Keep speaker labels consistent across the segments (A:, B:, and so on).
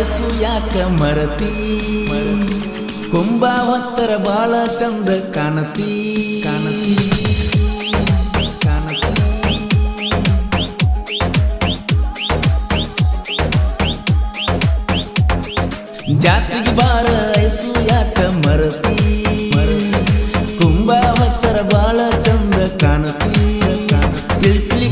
A: ವಯಸ್ಸು ಯಾಕ ಮರತಿ? ಕುಂಬ ಹೊತ್ತರ ಬಾಳ ಚಂದ ಕಾಣತಿ. ಕಾಣತಿ. ಜಾತಿಗೆ ಬಾರ ವಯಸ್ಸು ಯಾಕ ಮರತಿ? ಕುಂಬ ಹೊತ್ತರ ಬಾಳ ಚಂದ ಕಾಣತಿ.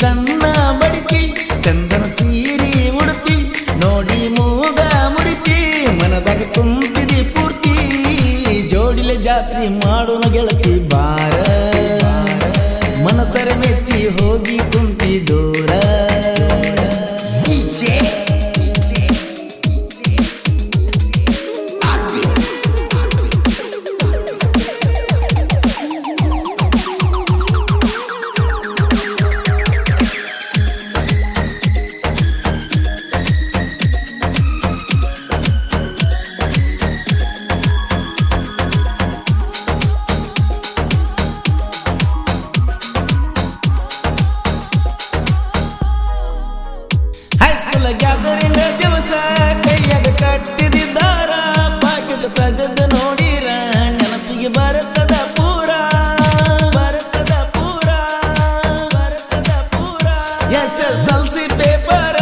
A: ಕಣ್ಣ ಬಡಿತಿ ಚಂದನ ಸೀರಿ ಉಡುಪಿ, ನೋಡಿ ಮೂಗ ಮನದಾಗ ತುಂಬಿದಿ ಪೂರ್ತಿ ಜೋಡಿಲೆ ಜಾತ್ರೆ ಮಾಡೋಣ ಗೆಳತಿ ಬಾರ. ಮನಸರ ಮೆಚ್ಚಿ ಹೋಗಿ ಕುಂತಿ
B: రిజల్ట్స్ పేపర్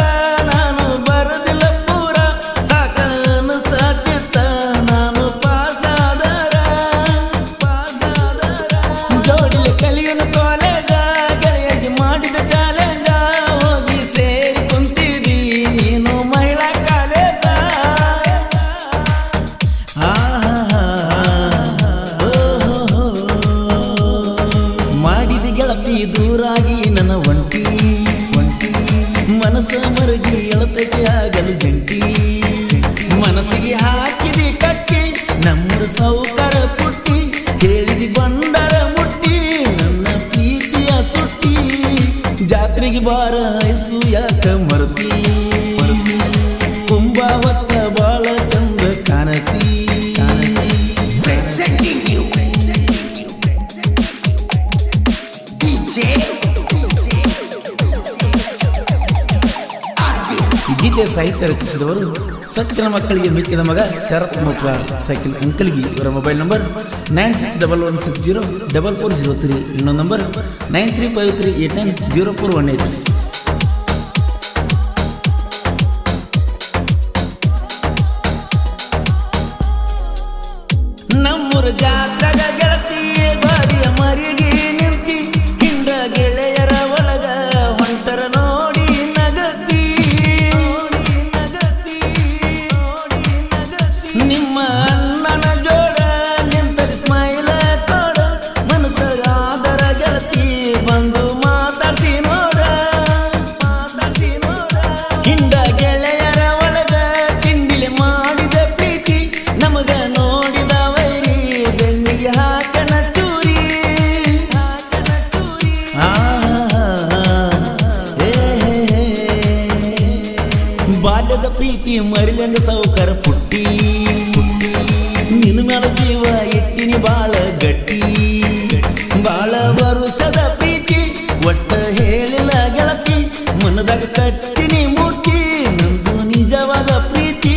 A: ಈ ಸಾಹಿತ್ಯ ರಚಿಸಿದವರು ಸತ್ಯನ ಮಕ್ಕಳಿಗೆ ಮಿಕ್ಕಿದ ಮಗ ಶರತ್ ಮುಕ್ಲ ಸೈಕಲ್ ಅಂಕಲ್ಗೆ ಇವರ mobile number nine six double one six zero double four zero three. ಇನ್ನೊಂದು number nine three five three eight nine zero four one eight. ಪ್ರೀತಿ ಮರಿಲಂಗ ಸೌಕರ ಪುಟ್ಟಿ. ನಿನ್ನ ಮ್ಯಾಲ ಜೀವ ಇಟ್ಟಿನಿ ಬಾಳ ಗಟ್ಟಿ. ಬಾಳ ವರುಷದ ಪ್ರೀತಿ, ಒಟ್ಟ ಹೇಳಿಲ್ಲ ಗೆಳತಿ. ಮನದಾಗ ಕಟ್ಟಿನಿ ಮುಟ್ಟಿ ನಂದು ನಿಜವಾದ ಪ್ರೀತಿ.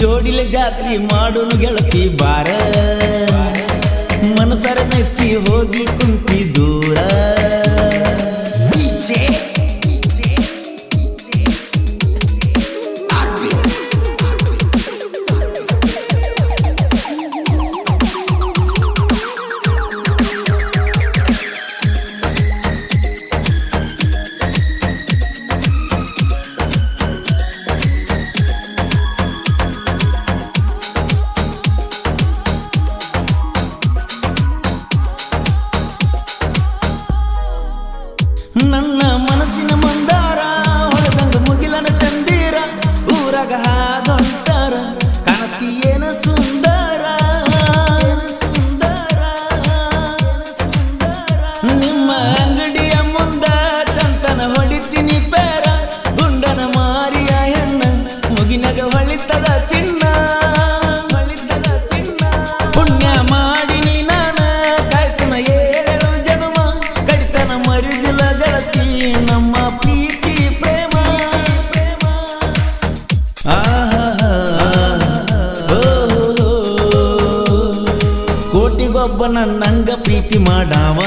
A: ಜೋಡಿಲೆ ಜಾತ್ರೆ ಮಾಡೋನು ಗೆಳತಿ ಬಾರ. ಮನಸರ ಮೆಚ್ಚಿ ಹೋಗಿ ಗೆಳತಿ ನಮ್ಮ
B: ಪ್ರೀತಿ ಪ್ರೇಮ.
A: ಪ್ರೇಮ ಕೋಟಿಗೊಬ್ಬನ ನನ್ನಂಗ ಪ್ರೀತಿ ಮಾಡಾವ.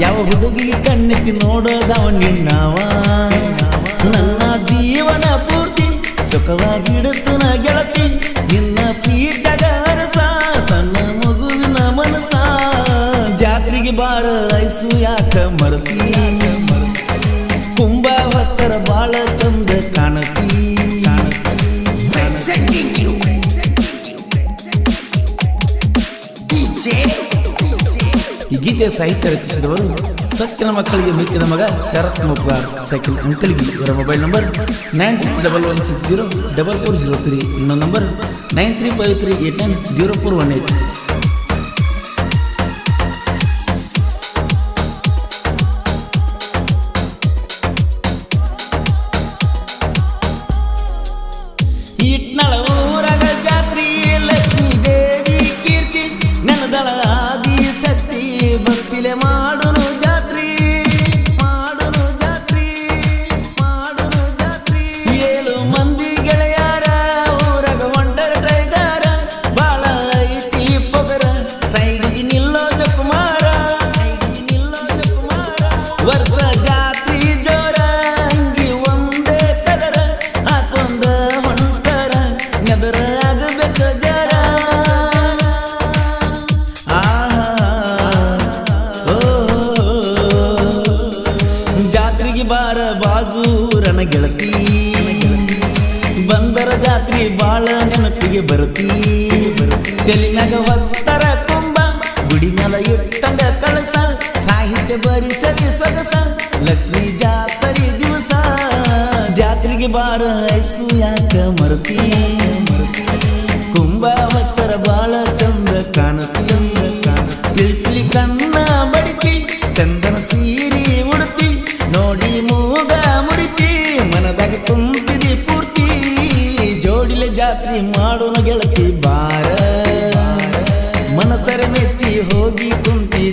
A: ಯಾವ ಹುಡುಗಿ ಕಣ್ಣೆತ್ತಿ ನೋಡೋದವ ನಿನ್ನವ. ನನ್ನ ಜೀವನ ಪೂರ್ತಿ ಸುಖವಾಗಿಡುತ್ತ ಯಾಕ ಮರತಿ? ಕುಂಬ ಹೊತ್ತರ ಬಾಳ ಚಂದ ಕಾಣತಿ. ಈ ಗೀತೆಯ ಸಾಹಿತ್ಯ ರಚಿಸಿದವರು ಸತ್ಯನ ಮಕ್ಕಳಿಗೆ ಮಿಕ್ಕಿದ ಮಗ ಶರತ್ ಮೊಬ್ಬ ಸೈಕಲ್ ಅಂಕಲ್ಗಿ ಇವರ mobile number nine six double one six zero double four zero three. ಇನ್ನೊಂದು number nine three five three eight nine zero four one eight. ನೆನಪಿಗೆ ಬರುತ್ತಿ? ತೆಲಿನಾಗ ಒತ್ತರ ತುಂಬ. ಗುಡಿ ಮ್ಯಾಲ ಇಟ್ಟಂಗ ಕಳಸ. ಸಾಹಿತ್ಯ ಬರಿಸಲಿ ಸೊಗಸ ಲಕ್ಷ್ಮೀ ಜಾತ್ರೆ ದಿವಸ. ಜಾತ್ರೆಗೆ ಬಾರ ಐಸು ಯಾಕ ಮರುತಿ? ಕುಂಬ ಒತ್ತರ ಬಾಳ ಚಂದ ಕಾಣ ಚಂದ ಕಾಣ ಪಿಳಿ ಕಣ್ಣ ಬಡಿಕೆ, ಚಂದನ ಸೀರಿ ಜಾತ್ರೆ ಮಾಡೋಣ ಗೆಳತಿ ಬಾರ. ಮನಸರ ಮೆಚ್ಚಿ ಹೋಗಿ ಕುಂತಿ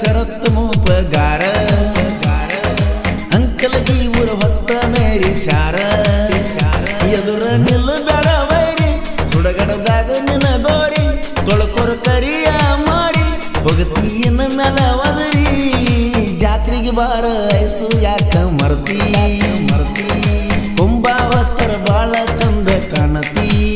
A: ಶರತ್ ಮೂಪಗಾರ. ಅಂಕಲ ಜೀವರ ಹೊತ್ತ ಮೇರಿ ಶಾರ ಎದುರ ನಿಲ್ಲ ಬೇಡ ವೈರಿ, ಸುಡಗಡದಾಗ ನಿನ್ನ ಗೋರಿ. ತೊಳಕೊರ ಕರಿಯ ಮಾರಿ ಹೋಗತೀನ ಮೇಲ ಒದರಿ. ಜಾತ್ರೆಗೆ ಬಾರ ಐಸು ಯಾಕ ಮರ್ತಿ ಮರ್ತಿ? ಕುಂಬಾವತ್ತರ ಬಾಳ ಚಂದ ಕಾಣತಿ.